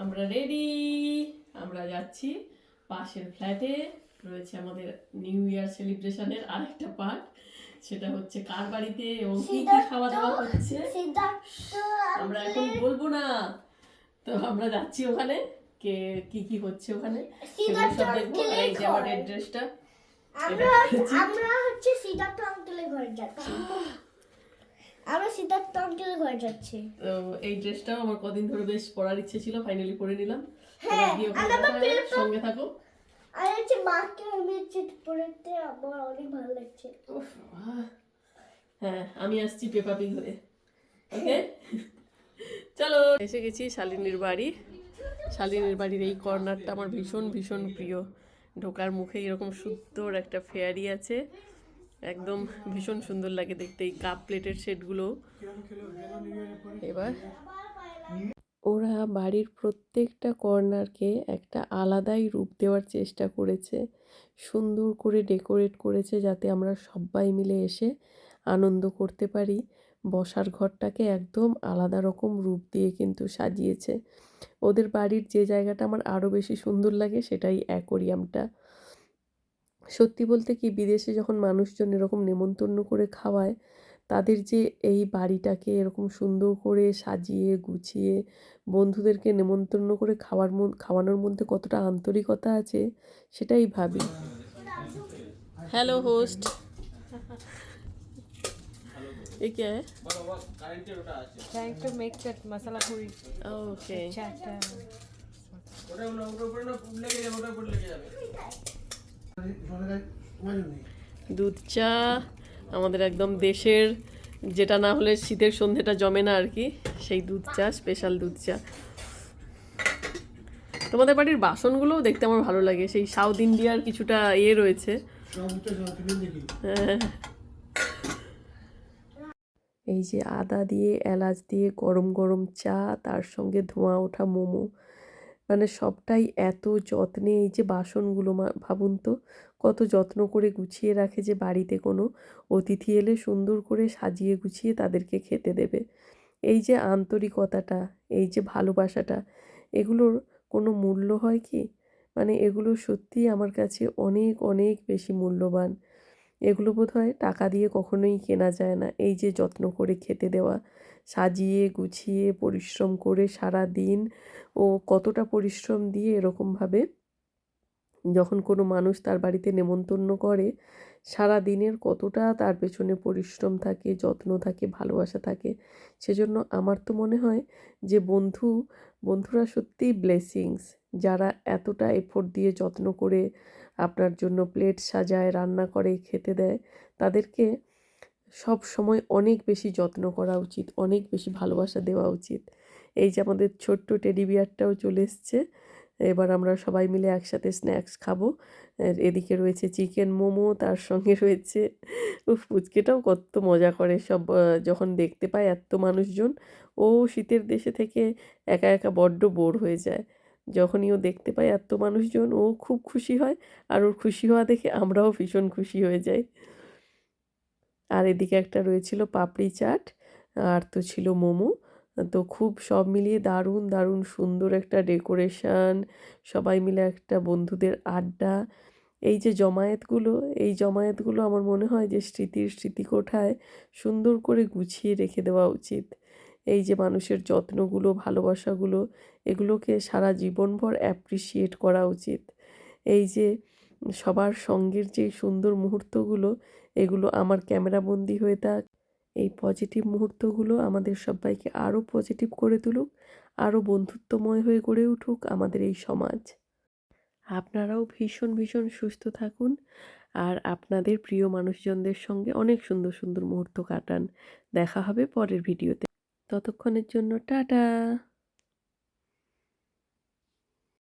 আমরা রেডি আমরা যাচ্ছি পাশের ফ্ল্যাটে রয়েছে আমাদের নিউ ইয়ার সেলিব্রেশনের আরেকটা পার্ট সেটা হচ্ছে কার বাড়িতে এবং কি কি খাওয়া দাওয়া হচ্ছে? আমরা এখন বলব না। তো আমরা যাচ্ছি ওখানে। কে কি কি হচ্ছে ওখানে? সব দেখব। আর এই যে আমাদের ড্রেসটা আমরা আমরা হচ্ছে সিদ্ধার্থ আঙ্কেলের ঘরে যাচ্ছি। সিদ্ধার্থ আঙ্কেলের ঘরে যাচ্ছি। তো এই ড্রেসটাও আমার কদিন ধরে বেশ পরার ইচ্ছে ছিল ফাইনালি পরে নিলাম। হ্যাঁ, সঙ্গে থাকো। আর হচ্ছে মাকে আমি হচ্ছে পড়তে আমার অনেক ভালো লাগছে। হ্যাঁ আমি আসছি পেপা পিগ হয়ে ওকে? চলো। এসে গেছি শালিনীর বাড়ি। শালিনীর বাড়ির এই কর্নারটা আমার ভীষণ ভীষণ প্রিয়। ঢোকার মুখে এরকম সুন্দর একটা ফেয়ারি আছে। একদম ভীষণ সুন্দর লাগে দেখতে এই কাপ প্লেটের সেটগুলো। এবার ওরা বাড়ির প্রত্যেকটা কর্নারকে একটা আলাদাই রূপ দেওয়ার চেষ্টা করেছে, সুন্দর করে ডেকোরেট করেছে যাতে আমরা সবাই মিলে এসে আনন্দ করতে পারি। বসার ঘরটাকে একদম আলাদা রকম রূপ দিয়ে কিন্তু সাজিয়েছে। ওদের বাড়ির যে জায়গাটা আমার আরও বেশি সুন্দর লাগে সেটাই অ্যাকোরিয়ামটা। সত্যি বলতে কি বিদেশে যখন মানুষজন এরকম নেমন্তন্ন করে খাওয়ায় তাদের যে এই বাড়িটাকে এরকম সুন্দর করে সাজিয়ে গুছিয়ে বন্ধুদেরকে নেমন্তন্ন করে খাওয়ার মধ্যে খাওয়ানোর মধ্যে কতটা আন্তরিকতা আছে সেটাই ভাবি হ্যালো হোস্ট ये क्या है Trying to make that masala puri okay chat. Uh, দুধ চা আমাদের একদম দেশের যেটা না হলে শীতের সন্ধেটা জমে না আর কি সেই দুধ চা স্পেশাল দুধ চা। তোমাদের বাড়ির বাসনগুলোও দেখতে আমার ভালো লাগে সেই সাউথ ইন্ডিয়ার কিছুটা ইয়ে রয়েছে। হ্যাঁ। এই যে আদা দিয়ে এলাচ দিয়ে গরম গরম চা তার সঙ্গে ধোঁয়া ওঠা মোমো। মানে সবটাই এত যত্নে এই যে বাসনগুলো ভাবুন তো, কত যত্ন করে গুছিয়ে রাখে যে বাড়িতে কোনো অতিথি এলে সুন্দর করে সাজিয়ে গুছিয়ে তাদেরকে খেতে দেবে। এই যে আন্তরিকতাটা, এই যে ভালোবাসাটা, এগুলোর কোনো মূল্য হয় কি? মানে এগুলো সত্যিই আমার কাছে অনেক অনেক বেশি মূল্যবান। এগুলো বোধ হয় টাকা দিয়ে কখনোই কেনা যায় না। এই যে যত্ন করে খেতে দেওয়া সাজিয়ে, গুছিয়ে, পরিশ্রম করে সারা দিন ও কতটা পরিশ্রম দিয়ে এরকমভাবে যখন কোনো মানুষ তার বাড়িতে নেমন্তন্ন করে, সারা দিনের কতটা তার পেছনে পরিশ্রম থাকে, যত্ন থাকে, ভালোবাসা থাকে, সেজন্য আমার তো মনে হয় যে বন্ধু, বন্ধুরা সত্যিই ব্লেসিংস যারা এতটা এফোর্ট দিয়ে যত্ন করে আপনার জন্য প্লেট সাজায়, রান্না করে, খেতে দেয়, তাদেরকে সব সময় অনেক বেশি যত্ন করা উচিত, অনেক বেশি ভালোবাসা দেওয়া উচিত। এই যে আমাদের ছোট্ট টেডি বিয়ারটাও চলে এসছে। এবার আমরা সবাই মিলে একসাথে স্ন্যাক্স খাব। এদিকে রয়েছে চিকেন মোমো, তার সঙ্গে রয়েছে, উফ, পুচকেটাও কত মজা করে সব যখন দেখতে পায় এত মানুষজন, ও শীতের দেশে থেকে একা একা বড্ড বোর হয়ে যায়। যখনই ও দেখতে পায় এত মানুষজন, ও খুব খুশি হয়, আর ওর খুশি হওয়া দেখে আমরাও ভীষণ খুশি হয়ে যাই। আর এদিকে একটা রয়েছিল পাপড়ি চাট আর তো ছিল মোমো। তো খুব সব মিলিয়ে দারুণ দারুণ সুন্দর একটা ডেকোরেশন। সবাই মিলে একটা বন্ধুদের আড্ডা। এই যে জমায়েতগুলো, এই জমায়েতগুলো আমার মনে হয় যে স্মৃতির স্মৃতিকোঠায় সুন্দর করে গুছিয়ে রেখে দেওয়া উচিত। এই যে মানুষের যত্নগুলো, ভালোবাসাগুলো, এগুলোকে সারা জীবনভর অ্যাপ্রিসিয়েট করা উচিত। এই যে সবার সঙ্গের যে সুন্দর মুহূর্তগুলো, এগুলো আমার ক্যামেরাবন্দি হয়ে থাক। এই পজিটিভ মুহূর্তগুলো আমাদের সবাইকে আরও পজিটিভ করে তুলুক আরও বন্ধুত্বময় হয়ে গড়ে উঠুক আমাদের এই সমাজ। আপনারাও ভীষণ ভীষণ সুস্থ থাকুন আর আপনাদের প্রিয় মানুষজনদের সঙ্গে অনেক সুন্দর সুন্দর মুহূর্ত কাটান। দেখা হবে পরের ভিডিওতে। ততক্ষণের জন্য টাটা!